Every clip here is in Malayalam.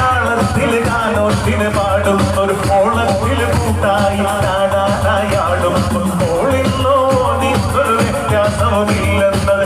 താളത്തിൽ കാനോട്ടിന് പാടും ഒരു ഓളത്തിൽ കൂട്ടായി കാണാനായാടും ഓളിന്നോ നീ ഒരു വ്യത്യാസമില്ലെന്ന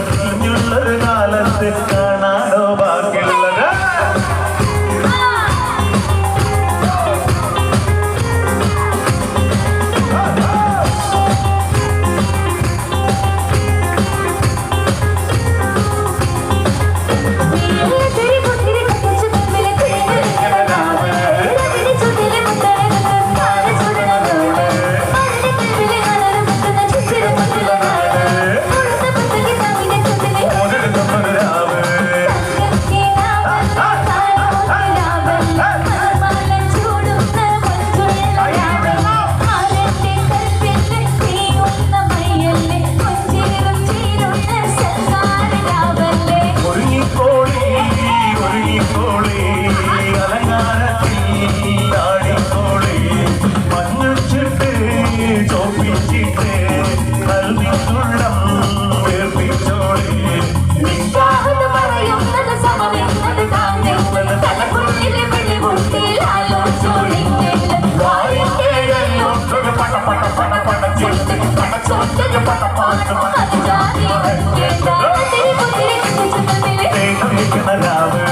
రావు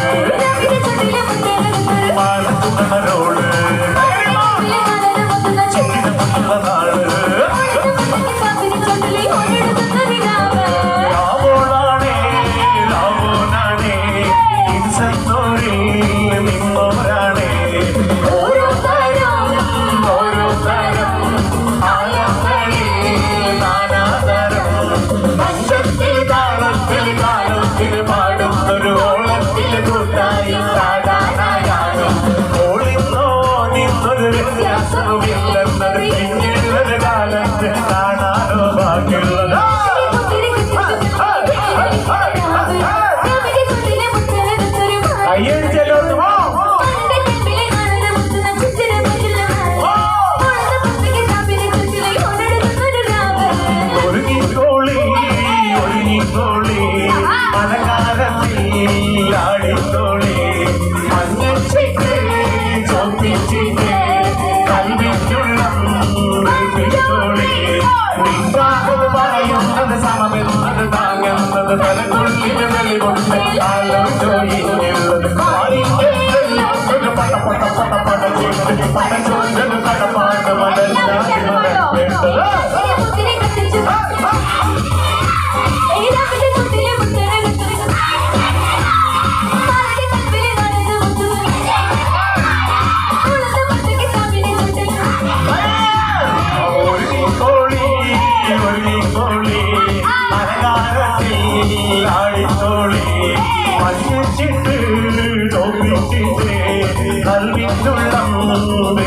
verdade. పట పట పట పట పట చూడను కట పాట మడల్ పెంటలో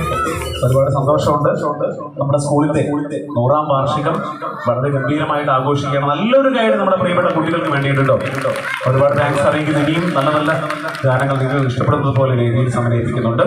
ഓക്കെ. ഒരുപാട് സന്തോഷമുണ്ട്. നമ്മുടെ സ്കൂളിന്റെ നൂറാം വാർഷികം വളരെ ഗംഭീരമായിട്ട് ആഘോഷിക്കണം. നല്ലൊരു ഗൈഡ് നമ്മുടെ പ്രിയപ്പെട്ട കുട്ടികൾക്ക് വേണ്ടിയിട്ടുണ്ടോ? ഒരുപാട് താങ്ക്സ് അറിയിക്കുന്ന. ഇനിയും നല്ല നല്ല ഗാനങ്ങൾ നിങ്ങൾ ഇഷ്ടപ്പെടുന്നത് പോലെ രീതിയിൽ സമന്വയിപ്പിക്കുന്നുണ്ട്.